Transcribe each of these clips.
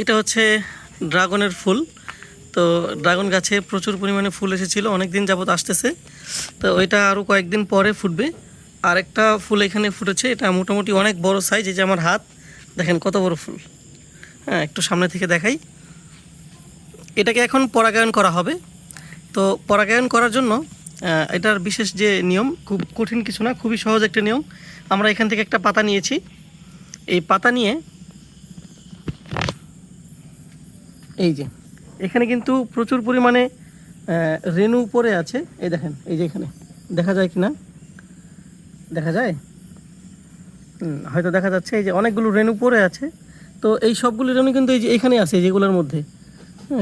এটা হচ্ছে ড্রাগনের ফুল। তো ড্রাগন গাছে প্রচুর পরিমাণে ফুল এসেছিল অনেক দিন যাবত আসতেছে। তো ওইটা আরও কয়েকদিন পরে ফুটবে। আরেকটা ফুল এখানে ফুটেছে, এটা মোটামুটি অনেক বড় সাইজ এই যে আমার হাত। দেখেন কত বড় ফুল। হ্যাঁ একটু সামনে থেকে দেখাই। এটাকে এখন পরাগায়ন করা হবে। তো পরাগায়ন করার জন্য এটার বিশেষ যে নিয়ম, খুব কঠিন কিছু না, খুবই সহজ একটা নিয়ম। আমরা এখান থেকে একটা পাতা নিয়েছি। এই পাতা নিয়ে এই যে। এখানে কিন্তু প্রচুর পরিমাণে রেণু পড়ে আছে। এই দেখেন, এই যে এখানে। দেখা যায় কি না দেখা যায়? হয়তো দেখা যাচ্ছে। এই যে অনেকগুলো রেণু পরে আছে। তো এই সবগুলো রেণু কিন্তু এই যে এখানে আছে যেগুলোর মধ্যে।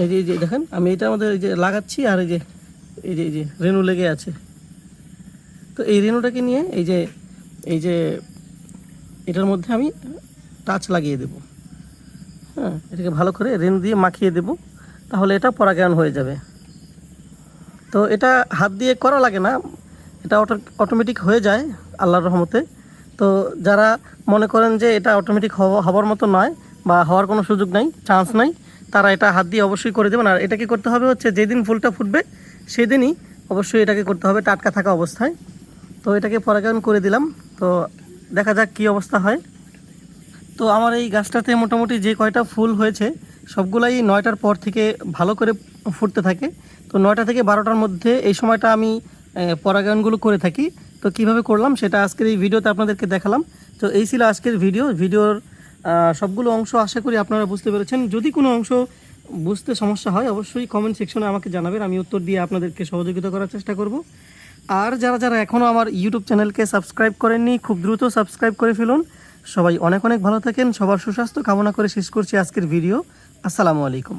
এই যে এই যে, দেখেন, আমি এটা আমাদের এই যে লাগাচ্ছি আর এই যে এই যে এই যে রেণু লেগে আছে। তো এই রেণুটাকে নিয়ে এই যে এই যে এটার মধ্যে আমি টাচ লাগিয়ে দেব। হ্যাঁ এটাকে ভালো করে রেণু দিয়ে মাখিয়ে দেব, তাহলে এটা পরাগায়ন হয়ে যাবে। তো এটা হাত দিয়ে করা লাগে না, এটা অটোমেটিক হয়ে যায় আল্লাহর রহমতে। তো যারা মনে করেন যে এটা অটোমেটিক হওয়ার মতো নয় বা হওয়ার কোনো সুযোগ নাই চান্স নাই, তারা এটা হাত দিয়ে অবশ্যই করে দেবেন। আর এটাকে করতে হবে হচ্ছে, যেদিন ফুলটা ফুটবে, সেদিনই অবশ্যই এটাকে করতে হবে টাটকা থাকা অবস্থায়। তো এটাকে পরাগায়ন করে দিলাম। তো দেখা যাক কী অবস্থা হয়। তো আমার এই গাছটাতে মোটামুটি যে কয়টা ফুল হয়েছে, সবগুলাই নয়টার পর থেকে ভালো করে ফুটতে থাকে। তো নয়টা থেকে বারোটার মধ্যে এই সময়টা আমি পরাগায়নগুলো করে থাকি। তো কীভাবে করলাম সেটা আজকের এই ভিডিওতে আপনাদেরকে দেখালাম। তো এই ছিল আজকের ভিডিও। ভিডিওর সবগুলো অংশ আশা করি আপনারা বুঝতে পেরেছেন। যদি কোনো অংশ বুঝতে সমস্যা হয়, অবশ্যই কমেন্ট সেকশনে আমাকে জানাবেন। আমি উত্তর দিয়ে আপনাদেরকে সহযোগিতা করার চেষ্টা করব। আর যারা যারা এখনও আমার ইউটিউব চ্যানেলকে সাবস্ক্রাইব করেননি, খুব দ্রুত সাবস্ক্রাইব করে ফেলুন। সবাই অনেক অনেক ভালো থাকেন, সবার সুস্বাস্থ্য কামনা করে শেষ করছি আজকের ভিডিও আসসালামু আলাইকুম।